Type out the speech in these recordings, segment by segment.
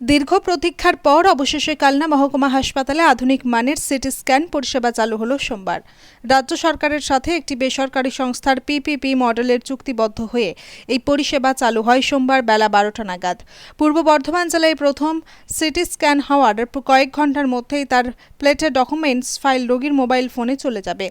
দীর্ঘ প্রতীক্ষার পর অবশেষে কালনা মহকুমা হাসপাতালে আধুনিক মানের সিটি স্ক্যান পরিষেবা চালু হলো সোমবার। রাজ্য সরকারের সাথে একটি বেসরকারি সংস্থার পিপিপি মডেলের চুক্তিবদ্ধ হয়ে এই পরিষেবা চালু হয় সোমবার বেলা বারোটা নাগাদ। পূর্ব বর্ধমান জেলায় প্রথম সিটি স্ক্যান হওয়ার কয়েক ঘণ্টার মধ্যেই তার প্লেটের ডকুমেন্টস, ফাইল, রোগীর মোবাইল ফোনে চলে যাবে।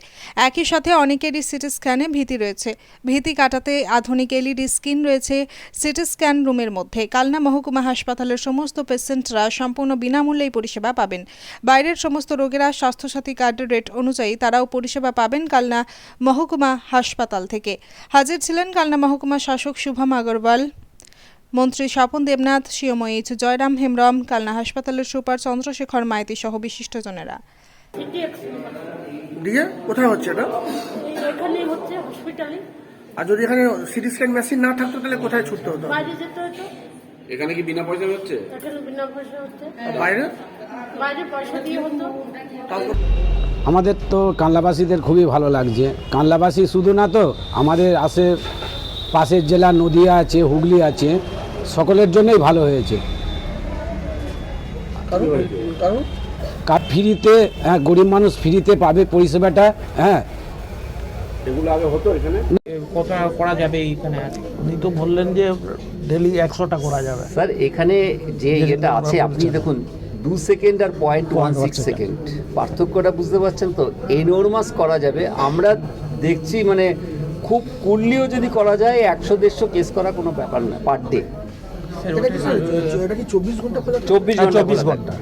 একই সাথে অনেকেরই সিটি স্ক্যানে ভীতি রয়েছে। ভীতি কাটাতে আধুনিক এলইডি স্ক্রিন রয়েছে সিটি স্ক্যান রুমের মধ্যে। কালনা মহকুমা হাসপাতালের সমস্ত পেশেন্টরা সম্পূর্ণ বিনামূল্যেই পরিষেবা পাবেন। বাইরের সমস্ত রোগীরা স্বাস্থ্যসাথী কার্ডের রেট অনুযায়ী তারাও পরিষেবা পাবেন কালনা মহকুমা হাসপাতাল থেকে। হাজির ছিলেন কালনা মহকুমা শাসক শুভম আগরওয়াল মন্ত্রী স্বপন দেবনাথ শিওময়িচ জয়রাম হেমব্রম কালনা হাসপাতালের সুপার চন্দ্রশেখর মাইতি সহ বিশিষ্টজনেরা। দিয়ে কোথায় হচ্ছে এটা? এখানে হচ্ছে হসপিটালে আর যদি এখানে সিটি স্ক্যান মেশিন না থাকতো তাহলে কোথায় ছুটতে হতো? বাইরে যেতে হতো। এখানে কি বিনা পয়সা হচ্ছে? বিনা পয়সা হচ্ছে। বাইরে? বাইরে পয়সা দিয়ে হতো। আমাদের তো কানলাবাসীদের খুবই ভালো লাগছে। কানলাবাসী শুধু না তো আমাদের আশে পাশের জেলা নদিয়া আছে হুগলি আছে সকলের জন্যই ভালো হয়েছে। কারণ? কারণ? ফ্রিতে হ্যাঁ গরিব মানুষ ফ্রিতে পাবে পরিষেবাটা হ্যাঁ এগুলো আগে হতো এখানে? কটা করা যাবে এইখানে? উনি তো বললেন যে ডেলি একশোটা করা যাবে। স্যার এখানে যে ইয়েটা আছে আপনি দেখুন দু সেকেন্ড আর পয়েন্ট ওয়ান সিক্স সেকেন্ড। পার্থক্যটা বুঝতে পারছেন তো? এনোরমাস করা যাবে। আমরা দেখছি মানে খুব কুললিও যদি করা যায় একশো দেড়শো কেস করা কোনো ব্যাপার না পার ডে চব্বিশ ঘণ্টা চব্বিশ ঘণ্টা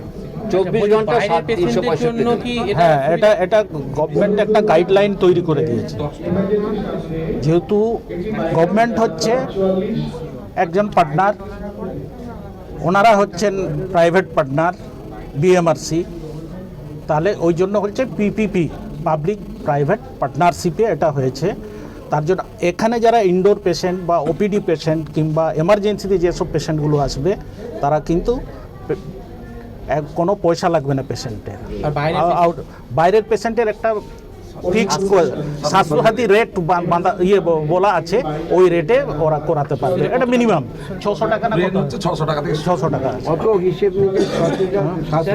24 ঘণ্টা। থাকে। চব্বিশ ঘণ্টা সাত তিনশো পঁয়ষট্টি দিন। এটা হ্যাঁ এটা এটা গভর্নমেন্ট একটা গাইডলাইন তৈরি করে দিয়েছে যেহেতু গভর্নমেন্ট হচ্ছে একজন পার্টনার ওনারা হচ্ছেন প্রাইভেট পার্টনার বিএমআরসি তাহলে ওই জন্য হচ্ছে পিপিপি পাবলিক প্রাইভেট পার্টনারশিপে এটা হয়েছে তার জন্য এখানে যারা ইনডোর পেশেন্ট বা ওপিডি পেশেন্ট কিংবা এমার্জেন্সিতে যেসব পেশেন্টগুলো আসবে তারা কিন্তু কোনো পয়সা লাগবে না পেশেন্টের। বাইরের আউট- বাইরের পেশেন্টের একটা ফিক্সড স্বাস্থ্যসাথী রেট বাঁধা ইয়ে বলা আছে ওই রেটে ওরা করাতে পারবে। এটা মিনিমাম ছশো টাকা না ছশো টাকা থেকে ছশো টাকা। অত হিসেব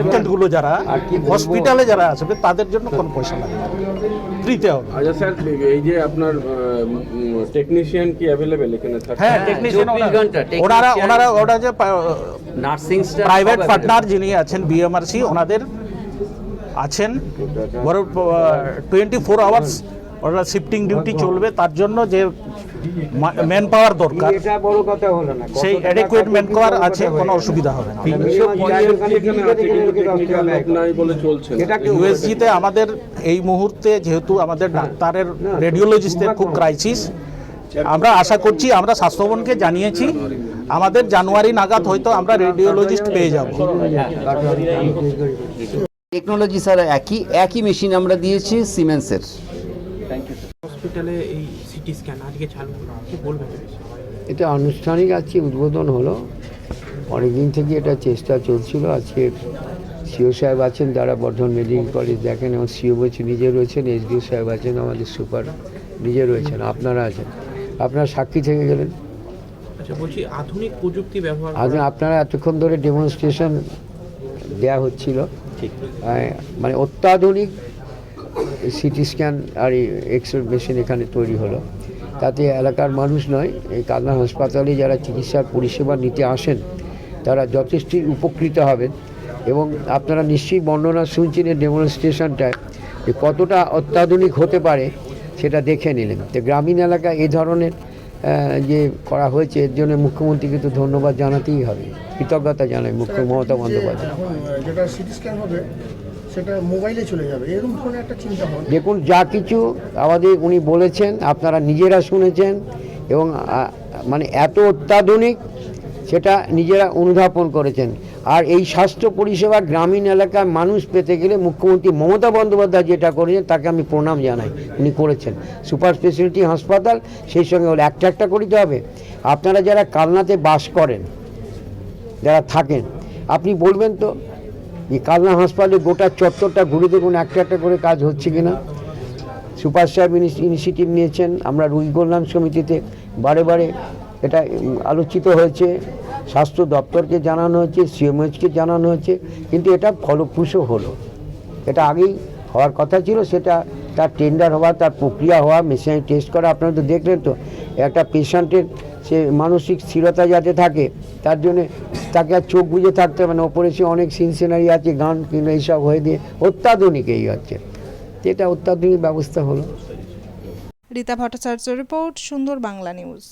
পেশেন্টগুলো যারা হসপিটালে যারা আসবে তাদের জন্য কোনো পয়সা লাগবে না। ফ্রিতে হবে। আচ্ছা স্যার এই যে আপনার টেকনিশিয়ান কি अवेलेबल এখানে থাকে হ্যাঁ টেকনিশিয়ান ঘণ্টা, ওনারা ওনারা ওটা যে নার্সিং প্রাইভেট পার্টনার যিনি আছেন বিএমআরসি ওনাদের আছেন। বড় টোয়েন্টি ফোর আওয়ার্স ওরা শিফটিং ডিউটি চলবে। তার জন্য যে ম্যান পাওয়ার দরকার। এটা বড় কথা সেই অ্যাডেকুয়েট ম্যান পাওয়ার আছে কোনো অসুবিধা হবে না। ইউএসজিতে আমাদের এই মুহূর্তে যেহেতু আমাদের ডাক্তারের রেডিওলজিস্টের খুব ক্রাইসিস আমরা আশা করছি আমরা স্বাস্থ্যভবনকে জানিয়েছি। আমাদের জানুয়ারি নাগাদ হয়তো আমরা রেডিওলজিস্ট পেয়ে যাব। টেকনোলজি স্যার একই একই মেশিন আমরা দিয়েছি সিমেন্সের হসপিটালে এই সিটি স্ক্যান আজকে চালু হলো কি বলবেন এটা আনুষ্ঠানিক আজকে উদ্বোধন হলো। অনেকদিন থেকে এটা চেষ্টা চলছিল। আজকে সিও সাহেব আছেন যারা বর্ধমান মেডিকেল কলেজ দেখেন এবং সিও বলছি নিজে রয়েছেন এসডিও সাহেব আছেন আমাদের সুপার নিজে রয়েছেন আপনারা আছেন। আপনারা সাক্ষী থেকে গেলেন। আচ্ছা বলছি আধুনিক প্রযুক্তি ব্যবহার আজ আপনারা এতক্ষণ ধরে ডেমনস্ট্রেশন দেওয়া হচ্ছিল। ঠিক। মানে অত্যাধুনিক সিটি স্ক্যান আর এক্স রে মেশিন এখানে তৈরি হলো। তাতে এলাকার মানুষ নয়, এই কালনা হাসপাতালে যারা চিকিৎসার পরিষেবা নিতে আসেন, তারা যথেষ্টই উপকৃত হবেন এবং আপনারা নিশ্চয়ই বর্ণনা শুনছেন এই ডেমনস্ট্রেশনটায় যে কতটা অত্যাধুনিক হতে পারে সেটা দেখে নিলেন। তো গ্রামীণ এলাকা এই ধরনের যে করা হয়েছে, এর জন্য মুখ্যমন্ত্রীকে তো ধন্যবাদ জানাতেই হবে। কৃতজ্ঞতা জানাই মুখ্য মমতা বন্দ্যোপাধ্যায়। সিটি মোবাইলে চলে যাবে, এরকম একটা চিন্তা দেখুন, যা কিছু আমাদের উনি বলেছেন, আপনারা নিজেরা শুনেছেন এবং মানে এত অত্যাধুনিক সেটা নিজেরা অনুধাবন করেছেন। আর এই স্বাস্থ্য পরিষেবা গ্রামীণ এলাকার মানুষ পেতে গেলে মুখ্যমন্ত্রী মমতা বন্দ্যোপাধ্যায় যেটা করেছেন, তাকে আমি প্রণাম জানাই, উনি করেছেন। সুপার স্পেশালিটি হাসপাতাল, সেই সঙ্গে ওর একটা একটা করিতে হবে। আপনারা যারা কালনাতে বাস করেন, যারা থাকেন, আপনি বলবেন তো যে কালনা হাসপাতালে গোটা চত্বরটা ঘুরে দেখুন, একটা একটা করে কাজ হচ্ছে কিনা। সুপার সাহেব ইনিশিয়েটিভ নিয়েছেন, আমরা রুগী কল্যাণ সমিতিতে বারে বারে এটা আলোচিত হয়েছে, স্বাস্থ্য দপ্তরকে জানানো হয়েছে, সিএমএইচকে জানানো হয়েছে, কিন্তু এটা ফলপ্রসূ হলো। এটা আগেই হওয়ার কথা ছিল, সেটা তার টেন্ডার হওয়া, তার প্রক্রিয়া হওয়া মেশিনে টেস্ট করা, আপনারা তো দেখলেন তো, একটা পেশেন্টের সে মানসিক স্থিরতা যাতে থাকে তার জন্যে তাকে আর চোখ বুঝে থাকতে হবে না। ওপরে সে অনেক সিন সিনারি আছে গান কিংবা এইসব হয়ে দিয়ে অত্যাধুনিক এই হচ্ছে। এটা অত্যাধুনিক ব্যবস্থা হলো। রীতা ভট্টাচার্য রিপোর্ট সুন্দর বাংলা নিউজ।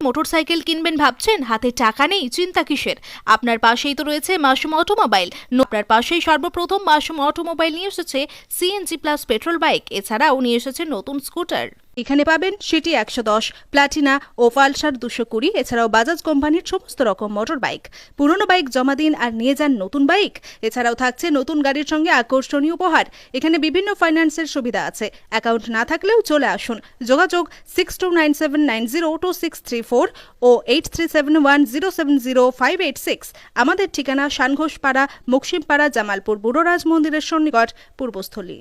মোটরসাইকেল কিনবেন ভাবছেন হাতে টাকা নেই চিন্তা কিসের? আপনার পাশেই তো রয়েছে মাসুম অটোমোবাইল। আপনার পাশেই সর্বপ্রথম মাসুম অটোমোবাইল নিয়ে এসেছে সিএনজি প্লাস পেট্রোল বাইক। এছাড়াও নিয়ে এসেছে নতুন স্কুটার। এখানে পাবেন সিটি একশো দশ, প্লাটিনা ও পালসার দুশো কুড়ি, এছাড়াও বাজাজ কোম্পানির সমস্ত রকম মোটর বাইক পুরনো বাইক জমা দিন আর নিয়ে যান নতুন বাইক। এছাড়াও থাকছে নতুন গাড়ির সঙ্গে আকর্ষণীয় উপহার। এখানে বিভিন্ন ফাইন্যান্সের সুবিধা আছে। অ্যাকাউন্ট না থাকলেও চলে আসুন। যোগাযোগ six two nine seven nine zero two six three four ও eight three seven one zero seven zero five eight six আমাদের ঠিকানা সানঘোষপাড়া, মুকসিমপাড়া, জামালপুর বুড়োরাজ মন্দিরের সন্নিকট, পূর্বস্থলী।